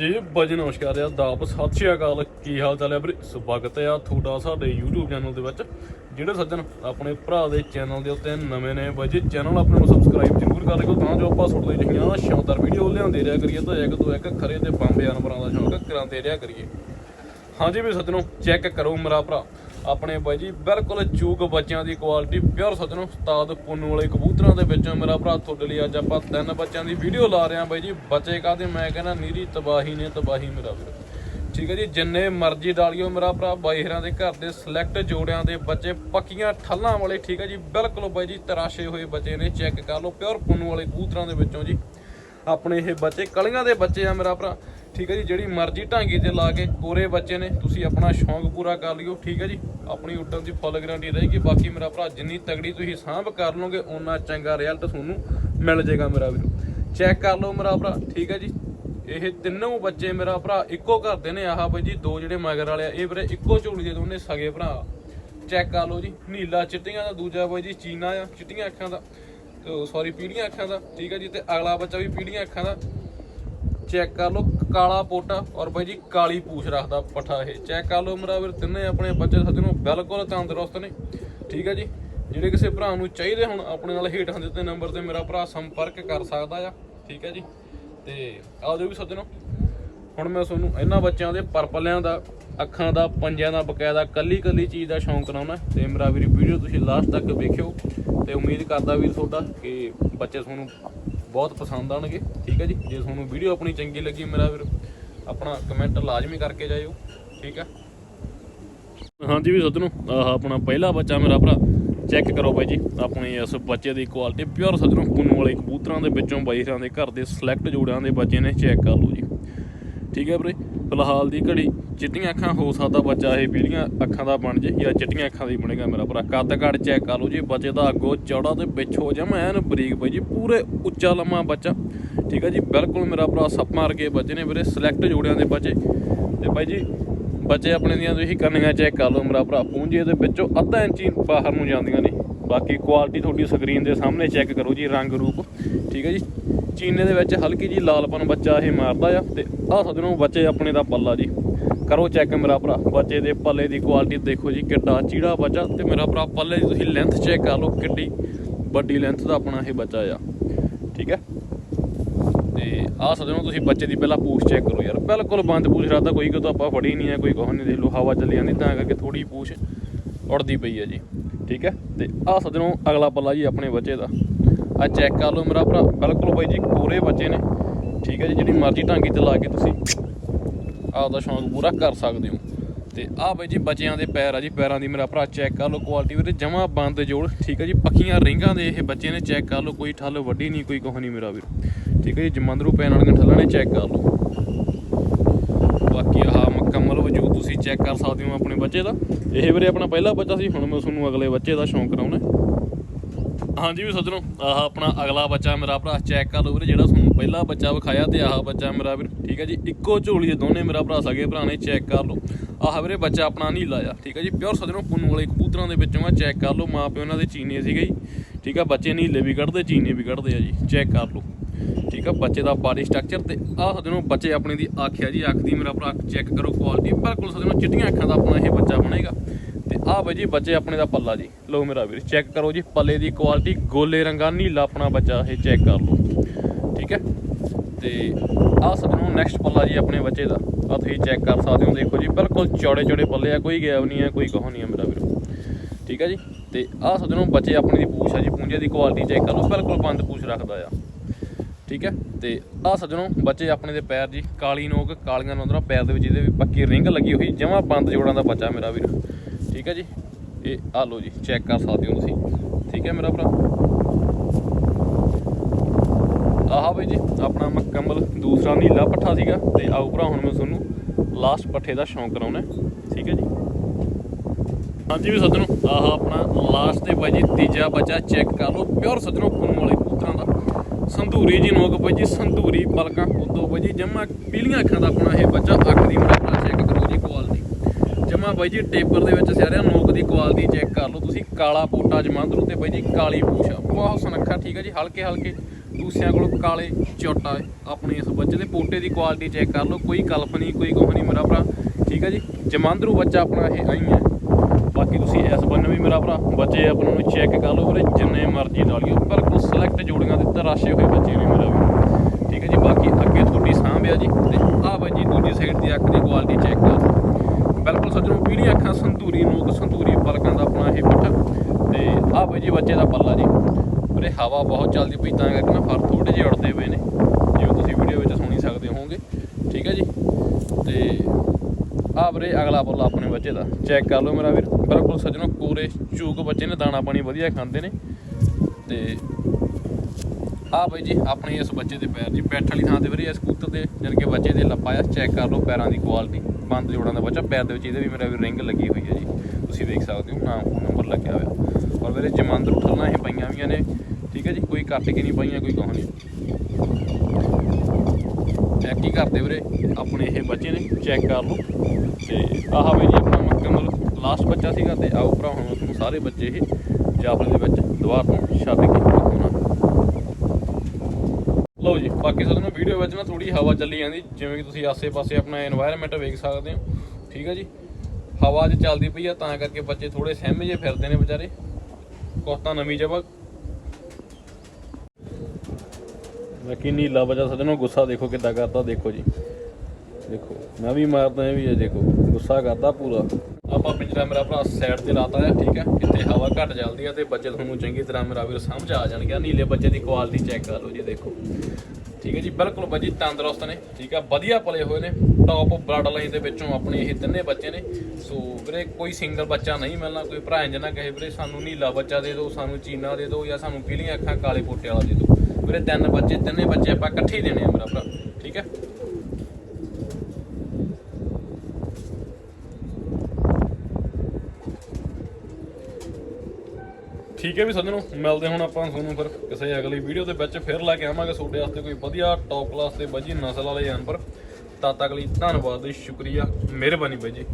ਜੀ ਬਾਜੀ ਨਮਸਕਾਰ ਆ ਦਾਪ ਸਤਿ ਸ਼੍ਰੀ ਅਕਾਲ। ਕੀ ਹਾਲ ਚਾਲ ਹੈ ਵੀਰੇ? ਸਵਾਗਤ ਹੈ ਆ ਤੁਹਾਡਾ ਸਾਡੇ YouTube ਚੈਨਲ ਦੇ ਵਿੱਚ। ਜਿਹੜੇ ਸੱਜਣ ਆਪਣੇ ਭਰਾ ਦੇ ਚੈਨਲ ਦੇ ਉੱਤੇ ਨਵੇਂ ਨੇ ਬਜੇ ਚੈਨਲ ਆਪਣੇ ਨੂੰ ਸਬਸਕ੍ਰਾਈਬ ਜ਼ਰੂਰ ਕਰ ਲਿਓ, ਤਾਂ ਜੋ ਆਪਾਂ ਤੁਹਾਡੇ ਜਿਹੜੀਆਂ ਸ਼ਾਨਦਾਰ ਵੀਡੀਓ ਲਿਆਉਂਦੇ ਰਿਹਾ ਕਰੀਏ, ਤਾਂ ਇੱਕ ਤੋਂ ਇੱਕ ਖਰੇ ਤੇ ਬੰਬ ਅਨਵਰਾਂ ਦਾ ਸ਼ੌਂਕ ਕਰਾਉਂਦੇ ਰਿਹਾ ਕਰੀਏ। ਹਾਂਜੀ ਵੀ ਸੱਜਣੋ ਚੈੱਕ ਕਰੋ ਮੇਰਾ ਭਰਾ। ਆਪਣੇ ਬਾਈ ਜੀ, ਬਿਲਕੁਲ ਚੂਕ ਬੱਚਿਆਂ ਦੀ ਕੁਆਲਿਟੀ ਪਿਓਰ ਸੱਜਣੋ, ਉਸਤਾਦ ਪੁੰਨੂ ਵਾਲੇ ਕਬੂਤਰਾਂ ਦੇ ਵਿੱਚੋਂ ਮੇਰਾ ਭਰਾ, ਤੁਹਾਡੇ ਲਈ ਅੱਜ ਆਪਾਂ ਤਿੰਨ ਬੱਚਿਆਂ ਦੀ ਵੀਡੀਓ ਲਾ ਰਹੇ ਹਾਂ ਬਾਈ ਜੀ। ਬੱਚੇ ਕਾਦੇ ਮੈਂ ਕਹਿੰਦਾ ਨੀਰੀ ਤਬਾਹੀ ਨੇ, ਤਬਾਹੀ ਮੇਰਾ ਵੀਰ। ਠੀਕ ਹੈ ਜੀ, ਜਿੰਨੇ ਮਰਜ਼ੀ ਡਾਲਿਓ ਮੇਰਾ ਭਰਾ, ਬਾਈ ਦੇ ਘਰ ਦੇ ਸਿਲੈਕਟ ਜੋੜਿਆਂ ਦੇ ਬੱਚੇ, ਪੱਕੀਆਂ ਠੱਲਾਂ ਵਾਲੇ, ਠੀਕ ਹੈ ਜੀ। ਬਿਲਕੁਲ ਬਾਈ ਜੀ, ਤਰਾਸ਼ੇ ਹੋਏ ਬੱਚੇ ਨੇ, ਚੈੱਕ ਕਰ ਲਓ ਪਿਓਰ ਪੁੰਨੂ ਵਾਲੇ ਕਬੂਤਰਾਂ ਦੇ ਵਿੱਚੋਂ ਜੀ। ਆਪਣੇ ਇਹ ਬੱਚੇ, ਕਲੀਆਂ ਦੇ ਬੱਚੇ ਆ ਮੇਰਾ ਭਰਾ। ਠੀਕ ਹੈ ਜੀ, ਜਿਹੜੀ ਮਰਜ਼ੀ ਢਾਂਗੀ ਤੇ ਲਾ ਕੇ ਕੋਰੇ ਬੱਚੇ ਨੇ, ਤੁਸੀਂ ਆਪਣਾ ਸ਼ੌਂਕ ਪੂਰਾ ਕਰ ਲਿਓ, ਠੀਕ ਹੈ ਜੀ। ਆਪਣੀ ਉੱਡਣ ਦੀ ਫੁੱਲ ਗਰੰਟੀ ਰਹੇਗੀ, ਬਾਕੀ ਮੇਰਾ ਭਰਾ, ਜਿੰਨੀ ਤਗੜੀ ਤੁਸੀਂ ਸਾਂਭ ਕਰ ਲਓਗੇ, ਓਨਾ ਚੰਗਾ ਰਿਜ਼ਲਟ ਤੁਹਾਨੂੰ ਮਿਲ ਜਾਏਗਾ ਮੇਰਾ ਵੀਰ। ਚੈੱਕ ਕਰ ਲਓ ਮੇਰਾ ਭਰਾ, ਠੀਕ ਹੈ ਜੀ। ਇਹ ਤਿੰਨੋਂ ਬੱਚੇ ਮੇਰਾ ਭਰਾ, ਇੱਕੋ ਘਰ ਦੇ ਨੇ ਆਹ ਬਈ ਜੀ, ਦੋ ਜਿਹੜੇ ਮਗਰ ਵਾਲੇ ਆ। ਇਹ ਵੀਰੇ ਇੱਕੋ ਝੋਲੀ ਦੇ ਦੋਨੇ ਸਗੇ ਭਰਾ। ਚੈੱਕ ਕਰ ਲਓ ਜੀ, ਨੀਲਾ ਚਿੱਟੀਆਂ ਦਾ, ਦੂਜਾ ਬਾਈ ਜੀ ਚੀਨਾ ਆ, ਚਿੱਟੀਆਂ ਅੱਖਾਂ ਦਾ ਸੌਰੀ ਪੀੜੀਆਂ ਅੱਖਾਂ ਦਾ, ਠੀਕ ਹੈ ਜੀ, ਤੇ ਅਗਲਾ ਬੱਚਾ ਵੀ ਪੀੜੀਆਂ ਅੱਖਾਂ ਦਾ। ਚੈੱਕ ਕਰ ਲਓ ਕਾਲਾ ਪੋਟਾ ਔਰ ਬਾਈ ਜੀ ਕਾਲੀ ਪੂਛ ਰੱਖਦਾ ਪੱਠਾ ਇਹ। ਚੈੱਕ ਕਰ ਲਓ ਮੇਰਾ ਵੀਰ ਤਿੰਨੇ ਆਪਣੇ ਬੱਚੇ ਸੱਜਣੋ ਬਿਲਕੁਲ ਤੰਦਰੁਸਤ ਨੇ। ਠੀਕ ਹੈ ਜੀ? ਜਿਹੜੇ ਕਿਸੇ ਭਰਾ ਨੂੰ ਚਾਹੀਦੇ ਹੁਣ ਆਪਣੇ ਨਾਲ ਹੇਠਾਂ ਦਿੱਤੇ ਨੰਬਰ ਤੇ ਮੇਰਾ ਭਰਾ ਸੰਪਰਕ ਕਰ ਸਕਦਾ ਆ। ਠੀਕ ਹੈ ਜੀ? ਤੇ ਆ ਜਾਓ ਵੀ ਸੱਜਣੋ। ਹੁਣ ਮੈਂ ਤੁਹਾਨੂੰ ਇਹਨਾਂ ਬੱਚਿਆਂ ਦੇ ਪਰਪਲਿਆਂ ਦਾ, ਅੱਖਾਂ ਦਾ, ਪੰਜਿਆਂ ਦਾ, ਬਕਾਇਦਾ ਕੱਲੀ ਕੱਲੀ ਚੀਜ਼ ਦਾ ਸ਼ੌਂਕ ਕਰਾਉਣਾ। ਤੇ ਮੇਰਾ ਵੀਰ ਵੀਡੀਓ ਤੁਸੀਂ ਲਾਸਟ ਤੱਕ ਵੇਖਿਓ। ਤੇ ਉਮੀਦ ਕਰਦਾ ਵੀਰ ਤੁਹਾਡਾ ਕਿ ਬੱਚੇ ਤੁਹਾਨੂੰ ਬਹੁਤ ਪਸੰਦ ਆਣਗੇ ਠੀਕ ਹੈ ਜੀ? ਜੇ ਤੁਹਾਨੂੰ ਵੀਡੀਓ ਆਪਣੀ ਚੰਗੀ ਲੱਗੀ, ਮੇਰਾ ਵੀਰ ਆਪਣਾ ਕਮੈਂਟ ਲਾਜ਼ਮੀ ਕਰਕੇ ਜਾਇਓ, ਠੀਕ ਹੈ? ਹਾਂਜੀ ਵੀ ਸੱਜਣੋ ਆਹ ਆਪਣਾ ਪਹਿਲਾ ਬੱਚਾ ਮੇਰਾ ਭਰਾ ਚੈੱਕ ਕਰੋ ਬਾਈ ਜੀ, ਆਪਣੇ ਇਸ ਬੱਚੇ ਦੀ ਕੁਆਲਿਟੀ ਪਿਓਰ ਸੱਜਣੋ ਪੁੰਨੂ ਵਾਲੇ ਕਬੂਤਰਾਂ ਦੇ ਵਿੱਚੋਂ ਬਾਈ ਹਰਾਂ ਦੇ ਘਰ ਦੇ ਸਿਲੈਕਟ ਜੋੜਿਆਂ ਦੇ ਬੱਚੇ ਨੇ ਚੈੱਕ ਕਰ ਲਓ ਜੀ। ਠੀਕ ਹੈ ਵੀਰੇ? ਫਿਲਹਾਲ ਦੀ ਘੜੀ ਚਿੱਟੀਆਂ ਅੱਖਾਂ, ਹੋ ਸਕਦਾ ਬੱਚਾ ਇਹ ਪੀਲੀਆਂ ਅੱਖਾਂ ਦਾ ਬਣ ਜੇ ਜਾਂ ਚਿੱਟੀਆਂ ਅੱਖਾਂ ਦਾ ਬਣੇਗਾ ਮੇਰਾ ਭਰਾ। ਕੱਦ ਕਾੜ ਚੈੱਕ ਕਰ ਲਓ ਜੀ, ਬੱਚੇ ਦਾ ਅੱਗੋਂ ਚੌੜਾ ਤੇ ਪਿੱਛ ਹੋ ਜਾਵਾਂ ਐਨ ਬਰੀਕ ਬਾਈ ਜੀ, ਪੂਰੇ ਉੱਚਾ ਲੰਮਾ ਬੱਚਾ। ਠੀਕ ਹੈ ਜੀ, ਬਿਲਕੁਲ ਮੇਰਾ ਭਰਾ ਸੱਪ ਮਾਰ ਕੇ ਬੱਚੇ ਨੇ ਵੀਰੇ ਸਿਲੈਕਟ ਜੋੜਿਆਂ ਦੇ ਬੱਚੇ। ਤੇ ਬਾਈ ਜੀ, ਬੱਚੇ ਆਪਣੇ ਦੀਆਂ ਤੁਸੀਂ ਕਰਨੀਆਂ ਚੈੱਕ ਕਰ ਲਓ ਮੇਰਾ ਭਰਾ ਪੂੰਝੇ ਦੇ ਵਿੱਚੋਂ ਅੱਧਾ ਇੰਚੀ ਬਾਹਰ ਨੂੰ ਜਾਂਦੀਆਂ ਨੇ। ਬਾਕੀ ਕੁਆਲਿਟੀ ਤੁਹਾਡੀ ਸਕਰੀਨ ਦੇ ਸਾਹਮਣੇ ਚੈੱਕ ਕਰੋ ਜੀ, ਰੰਗ ਰੂਪ। ਠੀਕ ਹੈ ਜੀ ਚੀਨੇ ਦੇ ਵਿੱਚ ਹਲਕੀ ਜੀ ਲਾਲਪਨ ਬੱਚਾ ਇਹ ਮਾਰਦਾ ਆ ਤੇ ਆਹ ਸੱਜਣੋ ਬੱਚੇ ਆਪਣੇ ਦਾ ਪੱਲਾ ਜੀ। ਕਰੋ ਚੈੱਕ ਮੇਰਾ ਭਰਾ, ਬੱਚੇ ਦੇ ਪੱਲੇ ਦੀ ਕੁਆਲਿਟੀ ਦੇਖੋ ਜੀ ਕਿੱਡਾ ਚੀੜਾ ਬੱਚਾ ਤੇ ਮੇਰਾ ਭਰਾ ਪੱਲੇ ਦੀ ਤੁਸੀਂ ਲੈਂਥ ਚੈੱਕ ਕਰ ਲਓ ਕਿੱਡੀ ਵੱਡੀ ਲੈਂਥ ਦਾ ਆਪਣਾ ਇਹ ਬੱਚਾ ਆ। ਠੀਕ ਹੈ? ਤੇ ਆਹ ਸੱਜਣੋ ਤੁਸੀਂ ਬੱਚੇ ਦੀ ਪਹਿਲਾਂ ਪੂਛ ਚੈੱਕ ਕਰੋ ਯਾਰ। ਬਿਲਕੁਲ ਬੰਦ ਪੂਛ ਰੱਖਦਾ, ਕੋਈ ਕਿਤੋਂ ਆਪਾਂ ਫੜੀ ਨਹੀਂ ਹੈ ਕੋਈ ਕੋਹ ਨਹੀਂ ਦੇਖ ਲਓ, ਹਵਾ ਚੱਲੀ ਜਾਂਦੀ ਤਾਂ ਕਰਕੇ ਥੋੜੀ ਪੂਛ ਉੜਦੀ ਪਈ ਹੈ ਜੀ। ਠੀਕ ਹੈ? ਤੇ ਆਹ ਸੱਜਣੋ ਅਗਲਾ ਪੱਲਾ ਜੀ ਆਪਣੇ ਬੱਚੇ ਦਾ। ਆ ਚੈੱਕ ਕਰ ਲਓ ਮੇਰਾ ਭਰਾ। ਬਿਲਕੁਲ ਬਾਈ ਜੀ ਕੋਰੇ ਬੱਚੇ ਨੇ। ਠੀਕ ਹੈ ਜੀ, ਜਿਹੜੀ ਮਰਜ਼ੀ ਢਾਂਗੀ ਤੇ ਲਾ ਕੇ ਤੁਸੀਂ ਆਪਦਾ ਸ਼ੌਂਕ ਪੂਰਾ ਕਰ ਸਕਦੇ ਹੋ। ਤੇ ਆਹ ਬਾਈ ਜੀ, ਬੱਚਿਆਂ ਦੇ ਪੈਰ ਆ ਜੀ, ਪੈਰਾਂ ਦੀ ਮੇਰਾ ਭਰਾ ਚੈੱਕ ਕਰ ਲਓ ਕੁਆਲਿਟੀ ਵੀਰੇ, ਜਮਾ ਬੰਦ ਜੋੜ। ਠੀਕ ਹੈ ਜੀ, ਪੱਕੀਆਂ ਰਿੰਗਾਂ ਦੇ ਇਹ ਬੱਚੇ ਨੇ ਚੈੱਕ ਕਰ ਲਓ, ਕੋਈ ਠੱਲ ਵੱਡੀ ਨਹੀਂ, ਕੋਈ ਕੋਹ ਨਹੀਂ ਮੇਰਾ ਵੀਰ। ਠੀਕ ਹੈ ਜੀ, ਜਮੰਦਰੂ ਪੈਣ ਵਾਲੀਆਂ ਠੱਲਾਂ ਨੇ ਚੈੱਕ ਕਰ ਲਓ। ਬਾਕੀ ਆਹ ਮੁਕੰਮਲ ਵਜੂਦ ਤੁਸੀਂ ਚੈੱਕ ਕਰ ਸਕਦੇ ਹੋ ਆਪਣੇ ਬੱਚੇ ਦਾ। ਇਹ ਵੀਰੇ ਆਪਣਾ ਪਹਿਲਾ ਬੱਚਾ ਸੀ, ਹੁਣ ਮੈਂ ਤੁਹਾਨੂੰ ਅਗਲੇ ਬੱਚੇ ਦਾ ਸ਼ੌਂਕ ਕਰਾਉਣਾ। ਹਾਂਜੀ ਵੀ ਸੱਜਣੋ, ਆਹ ਆਪਣਾ ਅਗਲਾ ਬੱਚਾ ਮੇਰਾ ਭਰਾ ਚੈੱਕ ਕਰ ਲਓ ਵੀਰੇ ਜਿਹੜਾ ਤੁਹਾਨੂੰ ਪਹਿਲਾ ਬੱਚਾ ਵਿਖਾਇਆ ਤੇ ਆਹ ਬੱਚਾ ਮੇਰਾ ਵੀਰ, ਠੀਕ ਹੈ ਜੀ? ਇੱਕੋ ਝੋਲੀ ਦੇ ਦੋਨੇ ਮੇਰਾ ਭਰਾ ਸਗੇ ਭਰਾ ਨੇ ਚੈੱਕ ਕਰ ਲਓ। ਆਹ ਵੀਰੇ ਬੱਚਾ ਆਪਣਾ ਨੀਲਾ ਆ ਠੀਕ ਹੈ ਜੀ? ਪਿਓਰ ਸੱਜਣੋ, ਪੁੰਨੂ ਵਾਲੇ ਕਬੂਤਰਾਂ ਦੇ ਵਿੱਚੋਂ ਆ ਚੈੱਕ ਕਰ ਲਓ ਮਾਂ ਪਿਓ ਇਹਨਾਂ ਦੇ ਚੀਨੇ ਸੀਗੇ ਜੀ, ਠੀਕ ਆ ਬੱਚੇ ਨੀਲੇ ਵੀ ਕੱਢਦੇ, ਚੀਨੇ ਵੀ ਕੱਢਦੇ ਆ ਜੀ ਚੈੱਕ ਕਰ ਲਓ। ਠੀਕ ਆ ਬੱਚੇ ਦਾ ਬਾਡੀ ਸਟਰਕਚਰ ਤੇ ਆਹ ਸੱਜਣੋ, ਬੱਚੇ ਆਪਣੀ ਦੀ ਅੱਖ ਆ ਜੀ, ਅੱਖ ਦੀ ਮੇਰਾ ਭਰਾ ਚੈੱਕ ਕਰੋ ਕੁਆਲਿਟੀ ਬਿਲਕੁਲ ਸੱਜਣੋ, ਚਿੱਟੀਆਂ ਅੱਖਾਂ ਦਾ ਆਪਣਾ ਇਹ ਬੱਚਾ ਬਣੇਗਾ। ਤੇ ਆਹ ਬਈ ਜੀ ਬੱਚੇ ਆਪਣੇ ਦਾ ਪੱਲਾ ਜੀ। ਲਓ ਮੇਰਾ ਵੀਰ ਚੈੱਕ ਕਰੋ ਜੀ, ਪੱਲੇ ਦੀ ਕੁਆਲਿਟੀ ਗੋਲੇ ਰੰਗਾ ਨੀਲਾ ਆਪਣਾ ਬੱਚਾ ਇਹ ਚੈੱਕ ਕਰ ਲਓ। ਠੀਕ ਹੈ? ਤੇ ਆਹ ਸੱਜਣੋ ਨੈਕਸਟ ਪੱਲਾ ਜੀ ਆਪਣੇ ਬੱਚੇ ਦਾ। ਆ ਤੁਸੀਂ ਚੈੱਕ ਕਰ ਸਕਦੇ ਹੋ, ਦੇਖੋ ਜੀ, ਬਿਲਕੁਲ ਚੌੜੇ ਚੌੜੇ ਪੱਲੇ ਆ, ਕੋਈ ਗੈਪ ਨਹੀਂ ਹੈ ਕੋਈ ਕਹੋ ਨਹੀਂ ਹੈ ਮੇਰਾ ਵੀਰ। ਠੀਕ ਹੈ ਜੀ? ਤੇ ਆਹ ਸੱਜਣੋ ਬੱਚੇ ਆਪਣੀ ਦੀ ਪੂਛ ਆ ਜੀ, ਪੂੰਜੇ ਦੀ ਕੁਆਲਿਟੀ ਚੈੱਕ ਕਰ ਲਓ, ਬਿਲਕੁਲ ਬੰਦ ਪੂਛ ਰੱਖਦਾ ਆ। ਠੀਕ ਹੈ? ਤੇ ਆਹ ਸੱਜਣੋ ਬੱਚੇ ਆਪਣੇ ਦੇ ਪੈਰ ਜੀ, ਕਾਲੀ ਨੋਕ, ਕਾਲੀਆਂ ਨੋਂਦਰਾਂ ਪੈਰ ਦੇ ਵਿੱਚ ਇਹਦੇ ਵੀ ਪੱਕੀ ਰਿੰਗ ਲੱਗੀ ਹੋਈ, ਜਮਾ ਬੰਦ ਜੋੜਾਂ ਦਾ ਬੱਚਾ ਮੇਰਾ ਵੀਰ। ਠੀਕ ਹੈ ਜੀ? ਇਹ ਆ ਲਓ ਜੀ ਚੈੱਕ ਕਰ ਸਕਦੇ ਹੋ ਤੁਸੀਂ। ਠੀਕ ਹੈ ਮੇਰਾ ਭਰਾ? ਆਹ ਬਈ ਜੀ, ਆਪਣਾ ਮਕਮਲ ਦੂਸਰਾ ਨੀਲਾ ਪੱਠਾ ਸੀਗਾ। ਤੇ ਆਓ ਭਰਾ, ਹੁਣ ਮੈਂ ਤੁਹਾਨੂੰ ਲਾਸਟ ਪੱਠੇ ਦਾ ਸ਼ੌਂਕ ਕਰਾਉਣਾ। ਠੀਕ ਹੈ ਜੀ? ਹਾਂਜੀ ਵੀ ਸੱਜਣੋ, ਆਹ ਆਪਣਾ ਲਾਸਟ ਤੇ ਬਾਈ ਜੀ, ਤੀਜਾ ਬੱਚਾ ਚੈੱਕ ਕਰ ਲਓ। ਪਿਓਰ ਸੱਜਣੋ ਪੁੰਨ ਵਾਲੇ ਕਬੂਤਰਾਂ ਦਾ। ਸੰਧੂਰੀ ਜੀ, ਨੋਕ ਬਾਈ ਜੀ, ਸੰਧੂਰੀ ਪਲਕਾਂ। ਉਦੋਂ ਬਾਈ ਜੀ, ਜਮਾ ਪੀਲੀਆਂ ਅੱਖਾਂ ਦਾ ਆਪਣਾ ਇਹ ਬੱਚਾ, ਅੱਖ ਦੀ ਮੇਰਾ ਚੈੱਕ ਜਮਾ ਬਾਈ ਜੀ, ਟੇਪਰ ਦੇ ਵਿੱਚ ਸਾਰਿਆਂ ਨੋਕ ਦੀ ਕੁਆਲਿਟੀ ਚੈੱਕ ਕਰ ਲਓ। ਤੁਸੀਂ ਕਾਲਾ ਪੋਟਾ ਜਮਾਂਦਰੂ ਤੇ ਬਾਈ ਜੀ, ਕਾਲੀ ਪੂਛ। ਬਹੁਤ ਸੁਨੱਖਾ, ਠੀਕ ਹੈ ਜੀ, ਹਲਕੇ ਹਲਕੇ। ਦੂਸਰਿਆਂ ਕੋਲ ਕਾਲੇ ਚੋਟਾ ਆਪਣੇ ਇਸ ਬੱਚੇ ਦੇ। ਪੋਟੇ ਦੀ ਕੁਆਲਿਟੀ ਚੈੱਕ ਕਰ ਲਓ। ਕੋਈ ਕਲਫ ਨਹੀਂ, ਕੋਈ ਕੁਛ ਨਹੀਂ ਮੇਰਾ ਭਰਾ। ਠੀਕ ਹੈ ਜੀ, ਜਮਾਂਦਰੂ ਬੱਚਾ ਆਪਣਾ ਇਹ ਆਈ ਹੈ। ਬਾਕੀ ਤੁਸੀਂ ਇਸ ਬੰਨੇ ਵੀ ਮੇਰਾ ਭਰਾ, ਬੱਚੇ ਆਪਣਾ ਨੂੰ ਚੈੱਕ ਕਰ ਲਓ ਵੀਰੇ, ਜਿੰਨੇ ਮਰਜ਼ੀ ਡਾਲਿਓ ਪਰ ਕੋਈ ਸਿਲੈਕਟ ਜੋੜੀਆਂ ਦੇ ਤਰਾਸ਼ੇ ਹੋਏ ਬੱਚੇ ਨੇ ਮੇਰਾ ਵੀ। ਠੀਕ ਹੈ ਜੀ, ਬਾਕੀ ਅੱਗੇ ਤੁਹਾਡੀ ਸਾਂਭ ਆ ਜੀ। ਤੇ ਆਹ ਬਾਈ ਜੀ, ਦੂਜੀ ਸਾਈਡ ਦੀ ਅੱਖ ਦੀ ਕੁਆਲਿਟੀ ਚੈੱਕ ਕਰ ਲਓ। ਬਿਲਕੁਲ ਸੱਜਣੋ ਪੀੜੀਆਂ ਅੱਖਾਂ ਸੰਧੂਰੀ ਨੋਕ ਸੰਧੂਰੀ ਪਲਕਾਂ ਦਾ ਆਪਣਾ ਇਹ ਪਿੱਠ। ਤੇ ਆਹ ਬਾਈ ਜੀ ਬੱਚੇ ਦਾ ਪੱਲਾ ਜੀ। ਵੀਰੇ ਹਵਾ ਬਹੁਤ ਚੱਲਦੀ ਪਈ, ਤਾਂ ਕਰਕੇ ਨਾ ਫਰ ਥੋੜੇ ਜਿਹੇ ਉੜਦੇ ਪਏ ਨੇ। ਜਿਵੇਂ ਤੁਸੀਂ ਵੀਡੀਓ ਵਿੱਚ ਸੁਣੀ ਸਕਦੇ ਹੋਵੋਗੇ। ਠੀਕ ਹੈ ਜੀ? ਤੇ ਆਹ ਵੀਰੇ ਅਗਲਾ ਪੱਲਾ ਆਪਣੇ ਬੱਚੇ ਦਾ। ਚੈੱਕ ਕਰ ਲਓ ਮੇਰਾ ਵੀਰ। ਬਿਲਕੁਲ ਸੱਜਣੋ, ਕੋਰੇ ਚੂਕ ਬੱਚੇ ਨੇ, ਦਾਣਾ ਪਾਣੀ ਵਧੀਆ ਖਾਂਦੇ ਨੇ। ਤੇ ਆ ਬਈ ਜੀ ਆਪਣੇ ਇਸ ਬੱਚੇ ਦੇ ਪੈਰ ਜੀ। ਪੈਠ ਵਾਲੀ ਥਾਂ ਤੇ ਵੀਰੇ, ਇਸ ਕਬੂਤਰ ਦੇ, ਜਾਣੀ ਕਿ ਬੱਚੇ ਦੇ ਲੱਪਾ ਆ। ਚੈੱਕ ਕਰ ਲਓ ਪੈਰਾਂ ਦੀ ਕੁਆਲਿਟੀ ਬੰਦ ਜੋੜਾਂ ਦਾ ਬੱਚਾ ਪੈਰ ਦੇ ਵਿੱਚ ਇਹਦੇ ਵੀ ਮੇਰਾ ਵੀ ਰਿੰਗ ਲੱਗੀ ਹੋਈ ਹੈ ਜੀ। ਤੁਸੀਂ ਦੇਖ ਸਕਦੇ ਹੋ ਨਾਮ ਫੋਨ ਨੰਬਰ ਲੱਗਿਆ ਹੋਇਆ। ਔਰ ਮੇਰੇ ਜਮਾਂਦਰ ਉਠਲਣਾ ਇਹ ਪਈਆਂ ਹੋਈਆਂ ਨੇ, ਠੀਕ ਹੈ ਜੀ, ਕੋਈ ਕੱਟ ਕੇ ਨਹੀਂ ਪਈਆਂ, ਕੋਈ ਕੁਛ ਨਹੀਂ। ਚੈੱਕ ਹੀ ਕਰਦੇ ਵੀਰੇ, ਆਪਣੇ ਇਹ ਬੱਚੇ ਨੇ ਚੈੱਕ ਕਰ ਲਓ। ਤੇ ਆਹ ਵੀ ਜੀ ਆਪਣਾ ਮੁਕੰਮਲ ਲਾਸਟ ਬੱਚਾ ਸੀਗਾ ਤੇ ਆਓ ਭਰਾ ਹੁਣ ਤੁਹਾਨੂੰ ਸਾਰੇ ਬੱਚੇ ਇਹ ਜਾਫਲੇ ਦੇ ਵਿੱਚ ਦੁਬਾਰਾ ਤੋਂ ਛੱਡ ਕੇ ਜੀ। ਬਾਕੀ ਸਰ ਨੂੰ ਵੀਡੀਓ ਵਿੱਚ ਨਾ ਥੋੜੀ ਹਵਾ ਚੱਲੀ ਜਾਂਦੀ, ਜਿਵੇਂ ਕਿ ਤੁਸੀਂ ਆਸੇ-ਪਾਸੇ ਆਪਣਾ এনवायरमेंट ਵੇਖ ਸਕਦੇ ਹੋ। ਠੀਕ ਹੈ ਜੀ? ਹਵਾ 'ਚ ਚੱਲਦੀ ਪਈ ਆ, ਤਾਂ ਕਰਕੇ ਬੱਚੇ ਥੋੜੇ ਸਹਿਮੇ ਜੇ ਫਿਰਦੇ ਨੇ ਵਿਚਾਰੇ। ਕੋਸਤਾ ਨਵੀਂ ਜਬਕ ਬਾਕੀ ਨੀਲਾ ਬਚਾ ਸਜਣੋ ਗੁੱਸਾ ਦੇਖੋ ਕਿੱਦਾਂ ਕਰਦਾ, ਦੇਖੋ ਜੀ। ਦੇਖੋ, ਮੈਂ ਵੀ ਮਾਰਦਾ, ਇਹ ਵੀ ਇਹ ਦੇਖੋ। ਗੁੱਸਾ ਕਰਦਾ ਪੂਰਾ। ਆਪਾਂ ਪਿੰਜਰਾ ਮੇਰਾ ਭਰਾ ਸਾਈਡ ਤੇ ਲਾਤਾ ਹੈ, ਠੀਕ ਹੈ? ਕਿਤੇ ਹਵਾ ਘੱਟ ਚੱਲਦੀ ਹੈ ਤੇ ਬੱਚੇ ਤੁਹਾਨੂੰ ਚੰਗੀ ਤਰ੍ਹਾਂ ਮੇਰਾ ਵੀਰ ਸਮਝ ਆ ਜਾਣਗੇ। ਨੀਲੇ ਬੱਚੇ ਦੀ ਕੁਆਲਿਟੀ ਚੈੱਕ ਕਰ ਲਓ ਜੀ, ਦੇਖੋ। ਠੀਕ ਹੈ ਜੀ, ਬਿਲਕੁਲ ਬੱਜੀ ਤੰਦਰੁਸਤ ਨੇ, ਠੀਕ ਆ ਵਧੀਆ ਪਲੇ ਹੋਏ ਨੇ ਟੌਪ ਬਲੱਡ ਲਾਈਨ ਦੇ ਵਿੱਚੋਂ ਆਪਣੇ ਇਹ ਤਿੰਨੇ ਬੱਚੇ ਨੇ। ਸੋ ਵੀਰੇ, ਕੋਈ ਸਿੰਗਲ ਬੱਚਾ ਨਹੀਂ ਮਿਲਣਾ, ਕੋਈ ਭਰਾ ਇੰਜ ਨਾ ਕਹੇ, ਵੀਰੇ, ਸਾਨੂੰ ਨੀਲਾ ਬੱਚਾ ਦੇ ਦਿਓ, ਸਾਨੂੰ ਚੀਨਾ ਦੇ ਦਿਓ ਜਾਂ ਸਾਨੂੰ ਪੀਲੀਆਂ ਅੱਖਾਂ, ਕਾਲੇ ਪੋਟੇ ਵਾਲਾ ਦੇ ਦਿਓ। ਵੀਰੇ, ਤਿੰਨ ਬੱਚੇ, ਤਿੰਨੇ ਬੱਚੇ ਆਪਾਂ ਇਕੱਠੇ ਹੀ ਦੇਣੇ ਆ ਮੇਰਾ ਭਰਾ, ਠੀਕ ਹੈ? ਠੀਕ ਹੈ ਵੀ ਸੱਜਣੋ, ਮਿਲਦੇ ਹੁਣ ਆਪਾਂ ਤੁਹਾਨੂੰ ਫਿਰ ਕਿਸੇ ਅਗਲੀ ਵੀਡੀਓ ਦੇ ਵਿੱਚ। ਫਿਰ ਲੈ ਕੇ ਆਵਾਂਗੇ ਤੁਹਾਡੇ ਵਾਸਤੇ ਕੋਈ ਵਧੀਆ ਟੌਪ ਕਲਾਸ ਤੇ ਵਧੀਆ ਨਸਲ ਵਾਲੇ ਜਾਨਵਰ। ਤਦ ਤੱਕ ਲਈ ਧੰਨਵਾਦ, ਸ਼ੁਕਰੀਆ, ਮਿਹਰਬਾਨੀ ਬਾਈ ਜੀ।